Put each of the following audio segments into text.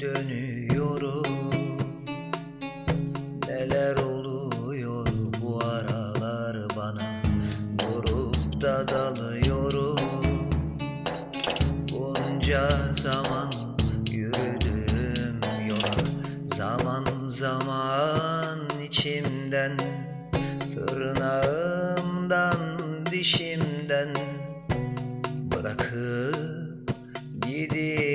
dönüyorum. Neler oluyor bu aralar bana? Durup da dalıyorum. Bunca zaman yürüdüm yola. Zaman zaman içimden Tırnağımdan dişimden Bırakıp gidiyorum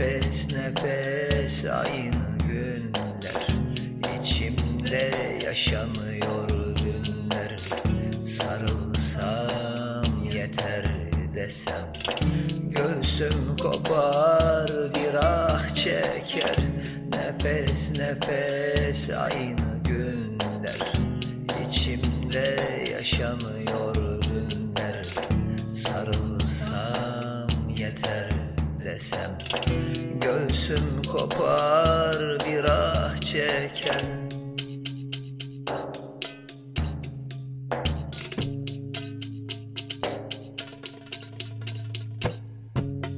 Nefes nefes aynı günler. İçimde yaşanıyor günler. Sarılsam yeter desem. Göğsüm kopar bir ah çeker. Nefes nefes aynı Göğsüm kopar bir ah çeker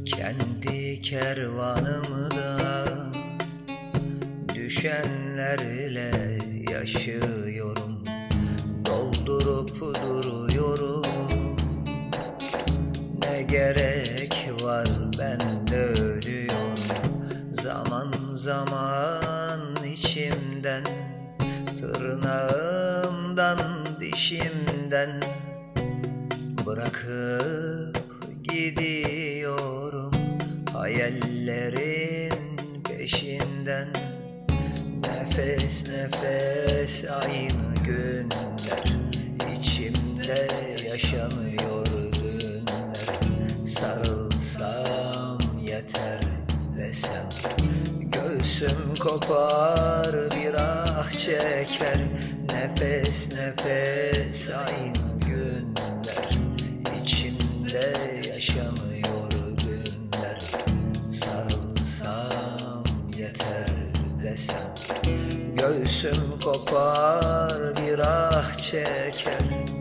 Kendi kervanımda Düşenlerle yaşıyorum. Doldurup duruyorum. Ne gerek var Zaman içimden Tırnağımdan dişimden Bırakıp gidiyorum hayallerin peşinden. Nefes nefes aynı günler içimde yaşanıyor dünler Sarılsam yeter desem Tüm kopar bir ah çeker. Nefes nefes aynı günler. İçimde yaşanıyor günler. Sarılsam yeter desem. Göğsüm kopar bir ah çeker.